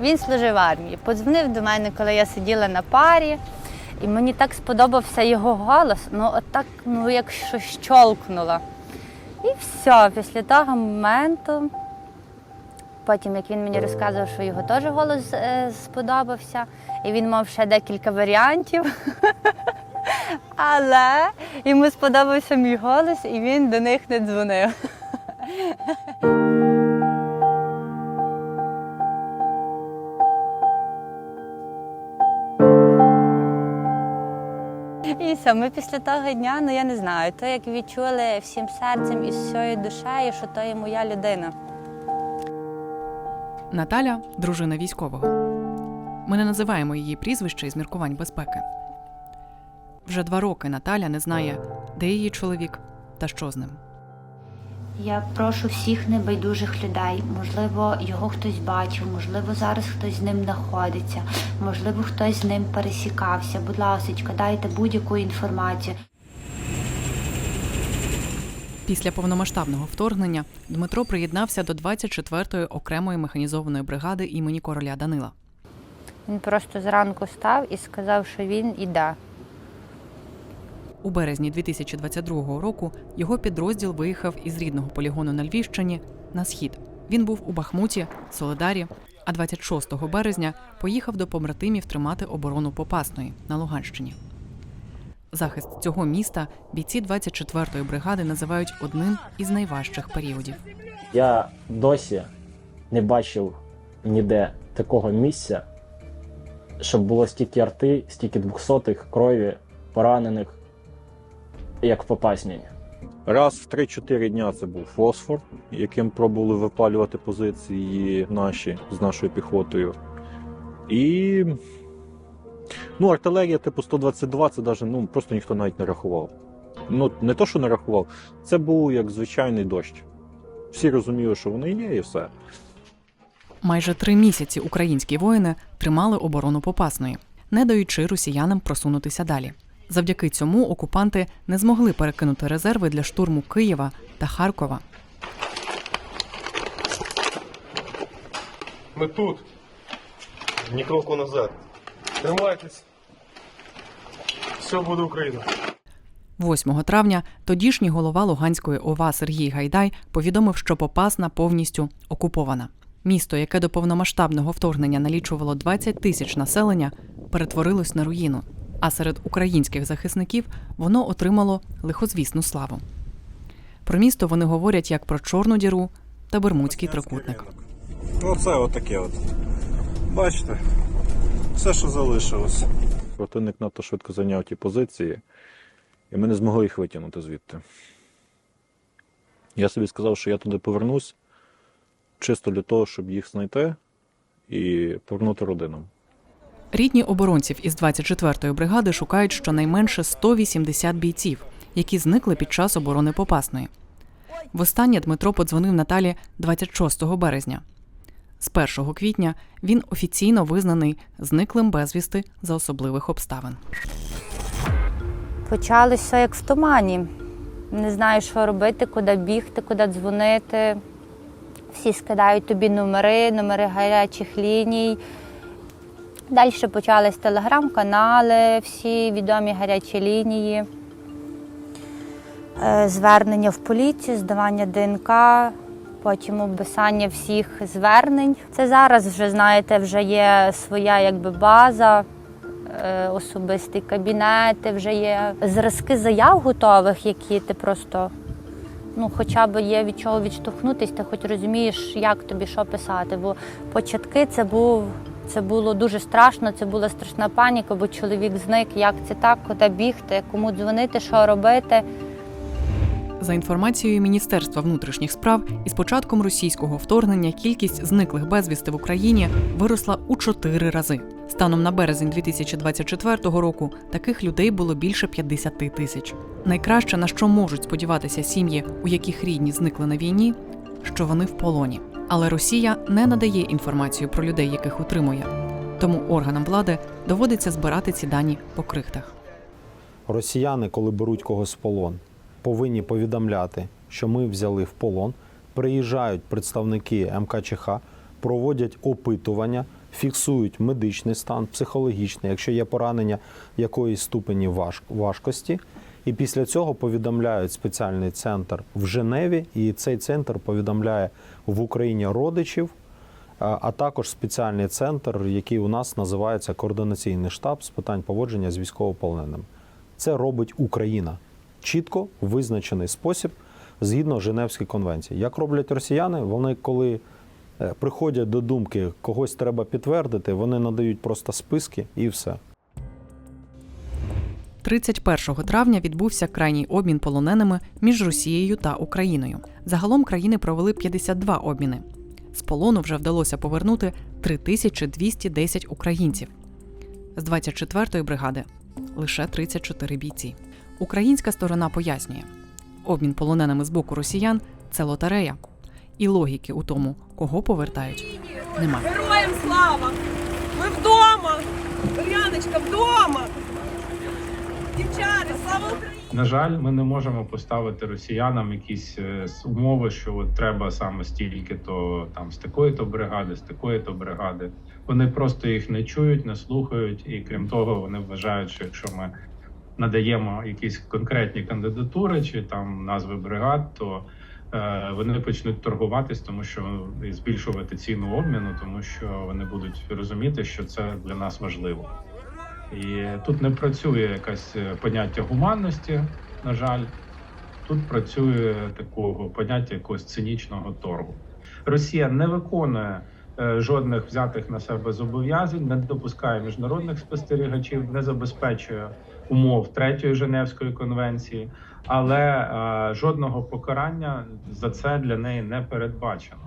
Він служив в армії. Подзвонив до мене, коли я сиділа на парі, і мені так сподобався його голос. Ну, от так, ну як щось щолкнуло. І все, після того моменту. Потім, як він мені розказував, що його теж голос е, сподобався, і він мав ще декілька варіантів. Але йому сподобався мій голос, і він до них не дзвонив. Все, ми після того дня, ну я не знаю, то як відчули всім серцем і всією душею, що то є моя людина. Наталя дружина військового. Ми не називаємо її прізвище із міркувань безпеки. Вже два роки Наталя не знає, де її чоловік та що з ним. Я прошу всіх небайдужих людей. Можливо, його хтось бачив, можливо, зараз хтось з ним знаходиться, можливо, хтось з ним пересікався. Будь ласка, дайте будь-яку інформацію. Після повномасштабного вторгнення Дмитро приєднався до 24-ї окремої механізованої бригади імені короля Данила. Він просто зранку став і сказав, що він іде. У березні 2022 року його підрозділ виїхав із рідного полігону на Львівщині на схід. Він був у Бахмуті, Соледарі, а 26 березня поїхав до побратимів тримати оборону Попасної на Луганщині. Захист цього міста бійці 24-ї бригади називають одним із найважчих періодів. Я досі не бачив ніде такого місця, щоб було стільки арти, стільки двохсотих, крові, поранених, як в Попасній. Раз в 3-4 дня це був фосфор, яким пробували випалювати позиції наші з нашою піхотою. І ну, артилерія типу 122 це даже, ну, просто ніхто навіть не рахував. Ну, не то, що не рахував, це був як звичайний дощ. Всі розуміли, що вони є, і все. Майже три місяці українські воїни тримали оборону Попасної, не даючи росіянам просунутися далі. Завдяки цьому окупанти не змогли перекинути резерви для штурму Києва та Харкова. Ми тут. Ні кроку назад. Тримайтесь. Все буде Україна. 8 травня тодішній голова Луганської ОВА Сергій Гайдай повідомив, що Попасна повністю окупована. Місто, яке до повномасштабного вторгнення налічувало 20 тисяч населення, перетворилось на руїну. А серед українських захисників воно отримало лихозвісну славу. Про місто вони говорять як про Чорну діру та Бермудський трикутник. Оце отаке от. Бачите? Все, що залишилось. Противник надто швидко зайняв ті позиції, і ми не змогли їх витягнути звідти. Я собі сказав, що я туди повернусь чисто для того, щоб їх знайти і повернути родинам. Рідні оборонців із 24-ї бригади шукають щонайменше 180 бійців, які зникли під час оборони Попасної. Востаннє Дмитро подзвонив Наталі 26 березня. З 1 квітня він офіційно визнаний зниклим безвісти за особливих обставин. Почалося як в тумані. Не знаю, що робити, куди бігти, куди дзвонити. Всі скидають тобі номери, номери гарячих ліній. Далі почались телеграм-канали, всі відомі гарячі лінії, Е, звернення в поліцію, здавання ДНК, потім описання всіх звернень. Це зараз вже, знаєте, вже є своя якби база, е, особистий кабінет, вже є зразки заяв готових, які ти просто ну, хоча б є від чого відштовхнутися, ти хоч розумієш, як тобі що писати. Бо початки це був. Це було дуже страшно, це була страшна паніка, бо чоловік зник, як це так, куди бігти, кому дзвонити, що робити. За інформацією Міністерства внутрішніх справ, із початком російського вторгнення кількість зниклих безвісти в Україні виросла у чотири рази. Станом на березень 2024 року таких людей було більше 50 тисяч. Найкраще на що можуть сподіватися сім'ї, у яких рідні зникли на війні, що вони в полоні. Але Росія не надає інформацію про людей, яких утримує. Тому органам влади доводиться збирати ці дані по крихтах. Росіяни, коли беруть когось в полон, повинні повідомляти, що ми взяли в полон. Приїжджають представники МКЧХ, проводять опитування, фіксують медичний стан, психологічний, якщо є поранення якоїсь ступені важ- важкості. І після цього повідомляють спеціальний центр в Женеві, і цей центр повідомляє в Україні родичів, а також спеціальний центр, який у нас називається координаційний штаб з питань поводження з військовополоненим. Це робить Україна чітко визначений спосіб згідно Женевської конвенції. Як роблять росіяни, вони коли е, приходять до думки, когось треба підтвердити, вони надають просто списки і все. 31 травня відбувся крайній обмін полоненими між Росією та Україною. Загалом країни провели 52 обміни. З полону вже вдалося повернути 3210 українців. З 24-ї бригади лише 34 бійці. Українська сторона пояснює, обмін полоненими з боку росіян це лотерея, і логіки у тому, кого повертають, немає. Героям слава! Ми вдома! Яночка, вдома! Дівчата, слава Україні! На жаль, ми не можемо поставити росіянам якісь е, умови, що от треба саме стільки, то там з такої то бригади, з такої то бригади. Вони просто їх не чують, не слухають, і крім того, вони вважають, що якщо ми надаємо якісь конкретні кандидатури чи там назви бригад, то е, вони почнуть торгуватись, тому що збільшувати ціну обміну, тому що вони будуть розуміти, що це для нас важливо. І тут не працює якесь е, поняття гуманності, на жаль. Тут працює такого поняття якогось цинічного торгу. Росія не виконує е, жодних взятих на себе зобов'язань, не допускає міжнародних спостерігачів, не забезпечує умов третьої Женевської конвенції, але е, жодного покарання за це для неї не передбачено.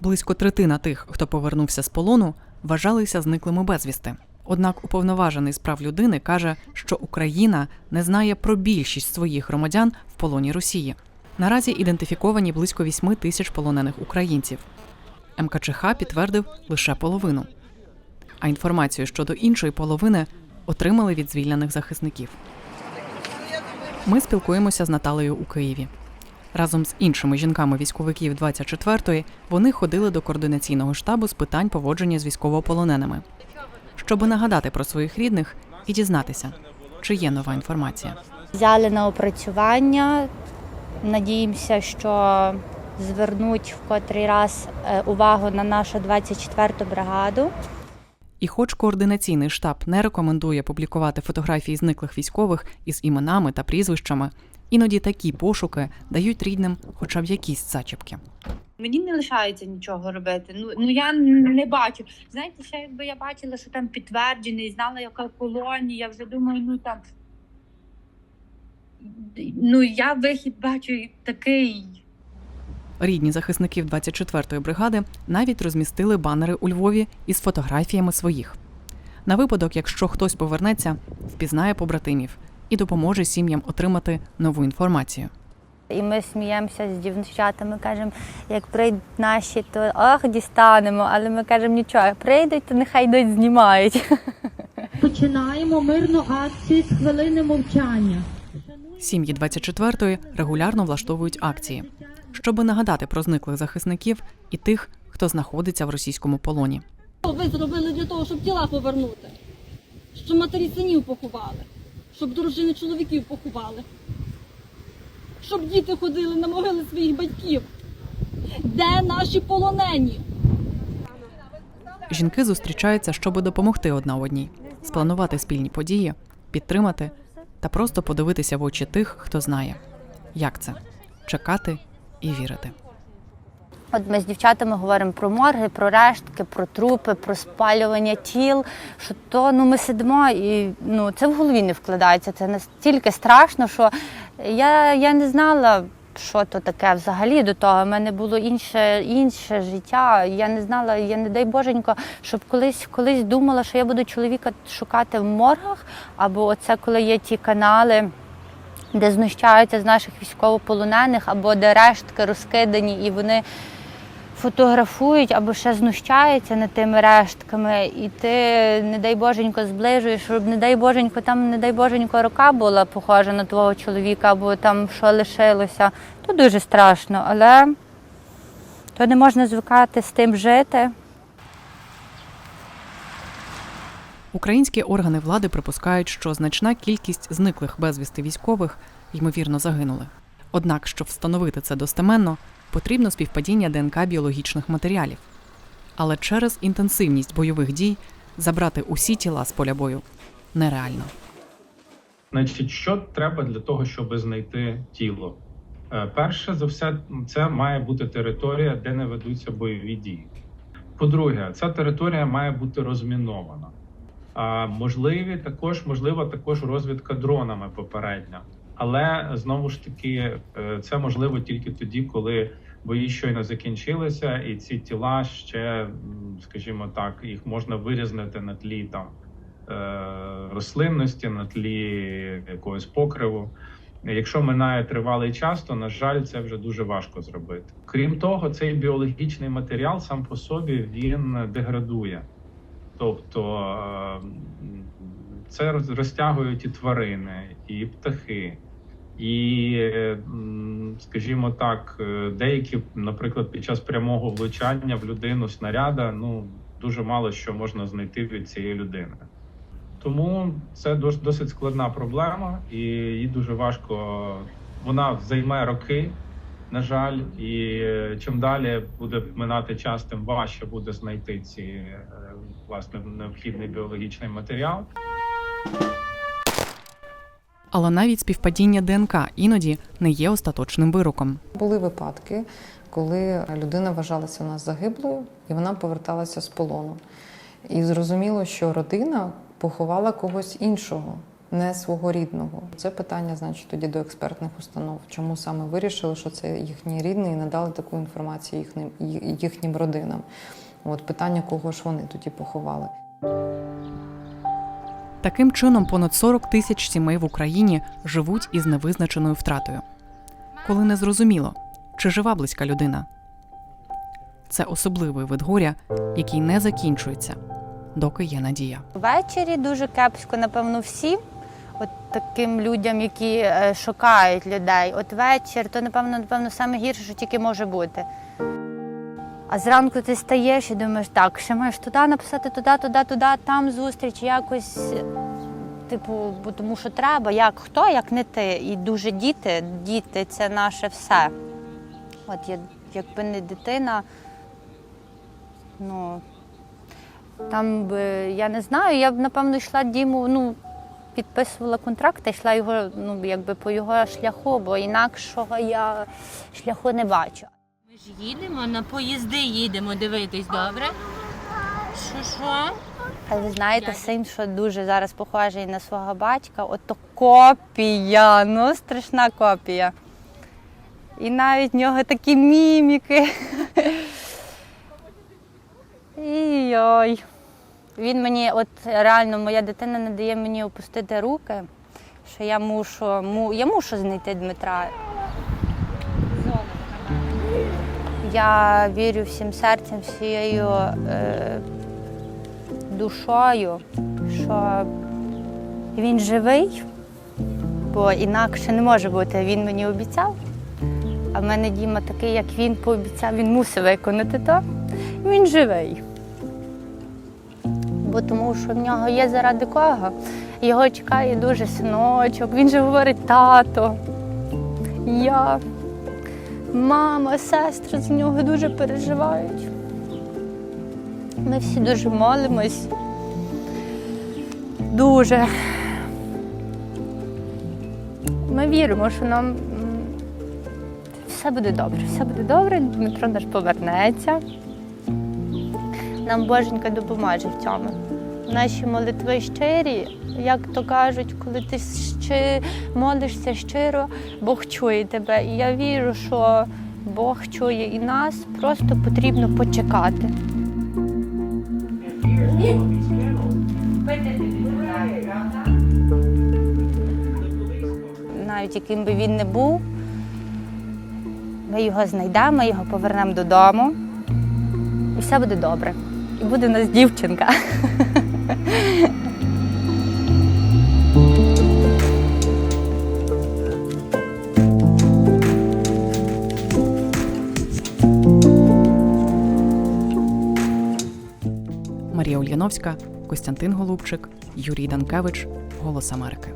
Близько третина тих, хто повернувся з полону, вважалися зниклими безвісти. Однак уповноважений з прав людини каже, що Україна не знає про більшість своїх громадян в полоні Росії. Наразі ідентифіковані близько 8 тисяч полонених українців. МКЧХ підтвердив лише половину. А інформацію щодо іншої половини отримали від звільнених захисників. Ми спілкуємося з Наталею у Києві. Разом з іншими жінками військовиків 24-ї вони ходили до координаційного штабу з питань поводження з військовополоненими, щоби нагадати про своїх рідних і дізнатися, чи є нова інформація. Взяли на опрацювання. Надіємося, що звернуть в котрий раз е, увагу на нашу 24-ту бригаду. І хоч координаційний штаб не рекомендує публікувати фотографії зниклих військових із іменами та прізвищами, іноді такі пошуки дають рідним хоча б якісь зачіпки. Мені не лишається нічого робити. Ну ну я не бачу. Знаєте, ще якби я бачила, що там підтверджений, знала, яка колонія, я вже думаю, ну там. Ну я вихід бачу такий. Рідні захисників 24-ї бригади навіть розмістили банери у Львові із фотографіями своїх. На випадок, якщо хтось повернеться, впізнає побратимів і допоможе сім'ям отримати нову інформацію. І ми сміємося з дівчатами, кажемо, як прийдуть наші, то ах, дістанемо. Але ми кажемо, нічого, прийдуть, то нехай йдуть знімають. Починаємо мирну акцію з хвилини мовчання. Сім'ї 24-ї регулярно влаштовують акції, щоби нагадати про зниклих захисників і тих, хто знаходиться в російському полоні. Ви зробили для того, щоб тіла повернути? Щоб матері синів поховали, щоб дружини чоловіків поховали, щоб діти ходили на могили своїх батьків. Де наші полонені? Жінки зустрічаються, щоби допомогти одна одній, спланувати спільні події, підтримати та просто подивитися в очі тих, хто знає, як це чекати і вірити. От ми з дівчатами говоримо про морги, про рештки, про трупи, про спалювання тіл. Що то ну ми сидимо і ну це в голові не вкладається. Це настільки страшно, що я, я не знала, що то таке взагалі до того. У мене було інше, інше життя. Я не знала, я не дай боженько, щоб колись колись думала, що я буду чоловіка шукати в моргах, або оце коли є ті канали де знущаються з наших військовополонених, або де рештки розкидані, і вони фотографують або ще знущаються над тими рештками, і ти, не дай боженько, зближуєш, щоб не дай боженько, там, не дай боженько, рука була похожа на твого чоловіка, або там що лишилося. То дуже страшно, але то не можна звикати з тим жити. Українські органи влади припускають, що значна кількість зниклих безвісти військових ймовірно загинули. Однак, щоб встановити це достеменно, потрібно співпадіння ДНК біологічних матеріалів. Але через інтенсивність бойових дій забрати усі тіла з поля бою нереально. Значить, що треба для того, щоб знайти тіло? Е, Перше за все, це має бути територія, де не ведуться бойові дії. По-друге, ця територія має бути розмінована. А можливі також, можлива також розвідка дронами попередня. Але знову ж таки, е, це можливо тільки тоді, коли бої щойно закінчилися, і ці тіла ще, скажімо так, їх можна вирізнити на тлі там е, рослинності, на тлі якогось покриву. Якщо минає тривалий час, то на жаль, це вже дуже важко зробити. Крім того, цей біологічний матеріал сам по собі він деградує, тобто е, це роз- розтягують і тварини, і птахи. І, скажімо так, е, деякі, наприклад, під час прямого влучання в людину снаряда, ну дуже мало що можна знайти від цієї людини. Тому це досить складна проблема, і її дуже важко. Вона займе роки, на жаль, і е, чим далі буде минати час, тим важче буде знайти ці е, власне необхідний біологічний матеріал. Але навіть співпадіння ДНК іноді не є остаточним вироком. Були випадки, коли людина вважалася у нас загиблою, і вона поверталася з полону. І зрозуміло, що родина поховала когось іншого, не свого рідного. Це питання, значить, тоді до експертних установ. Чому саме вирішили, що це їхній рідний, і надали таку інформацію їхнім, їхнім родинам? От питання, кого ж вони тоді поховали. Таким чином, понад 40 тисяч сімей в Україні живуть із невизначеною втратою. Коли не зрозуміло, чи жива близька людина. Це особливий вид горя, який не закінчується, доки є надія. Ввечері дуже кепсько, напевно, всім. От таким людям, які е, шукають людей. От вечір, то напевно, напевно, саме гірше, що тільки може бути. А зранку ти стаєш і думаєш, так, ще маєш туди написати, туди, туди, туди, там зустріч, якось. Типу, бо тому що треба, як хто, як не ти. І дуже діти, діти це наше все. От я, якби не дитина, ну там би я не знаю, я б напевно йшла Діму, ну підписувала контракт йшла його, ну якби по його шляху, бо інакшого я шляху не бачу. Їдемо, на поїзди їдемо дивитись, добре? Що що? Але ви знаєте, син, що дуже зараз похожий на свого батька, ото копія, ну страшна копія. І навіть в нього такі міміки. Ой. Він мені, от реально, моя дитина не дає мені опустити руки, що я мушу, му, я мушу знайти Дмитра. Я вірю всім серцем, всією е, душою, що він живий, бо інакше не може бути. Він мені обіцяв. А в мене Діма такий, як він пообіцяв, він мусив виконати то. Він живий. Бо тому що в нього є заради кого. Його чекає дуже синочок. Він же говорить тато. Я, мама, сестри з нього дуже переживають. Ми всі дуже молимось. Дуже. Ми віримо, що нам все буде добре, все буде добре, Дмитро наш повернеться. Нам Боженька допоможе в цьому. Наші молитви щирі, як то кажуть, коли ти щи... молишся щиро, Бог чує тебе. І я вірю, що Бог чує і нас, просто потрібно почекати. Навіть яким би він не був, ми його знайдемо, ми його повернемо додому, і все буде добре. І буде у нас дівчинка. Марія Ульяновська, Костянтин Голубчик, Юрій Данкевич, Голос Америки.